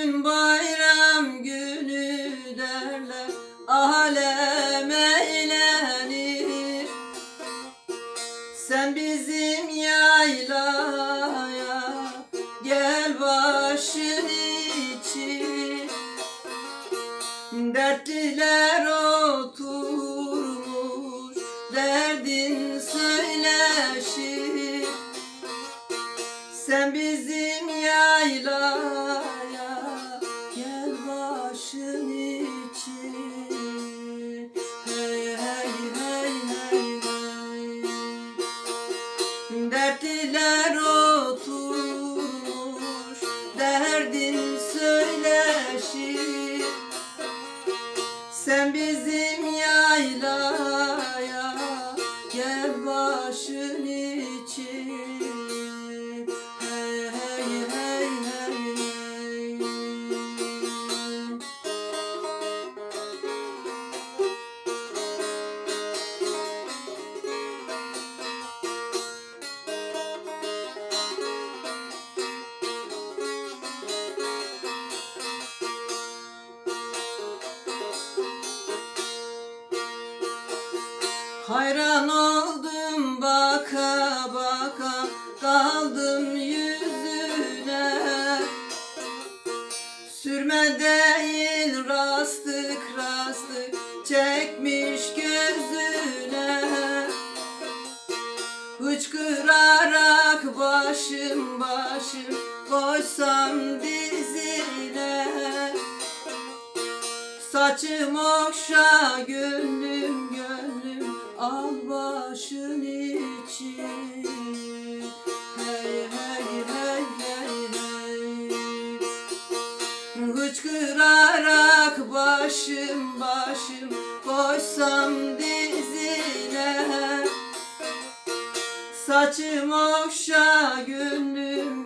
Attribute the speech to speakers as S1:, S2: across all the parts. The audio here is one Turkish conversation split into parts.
S1: Bugün bayram günü derler Alem eğlenir. Sen bizim yaylaya Gel başın için. Dertliler o Dertliler oturmuş Derdin söyleşir Sen bizim yaylaya Hayran oldum baka baka kaldım yüzüne. Sürme değil rastık rastık çekmiş gözüne. Hıçkırarak başım başım koysam dizine. Saçım okşa gönlüm başım başım koysam dizine. Saçım okşa gönlüm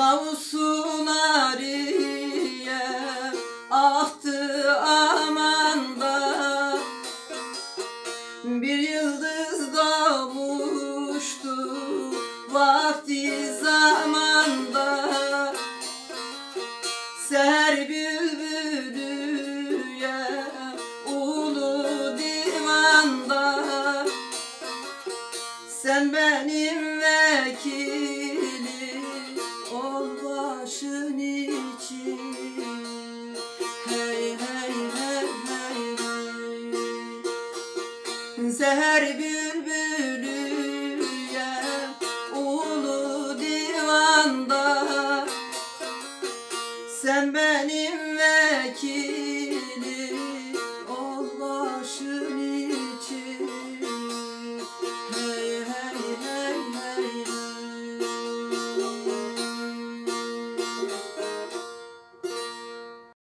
S1: Davulsun ariye ahtı amanda Bir yıldız doğmuştu vakti zamanda. Seher bülbülüye ulu sen benim vekilim Seher bülbülü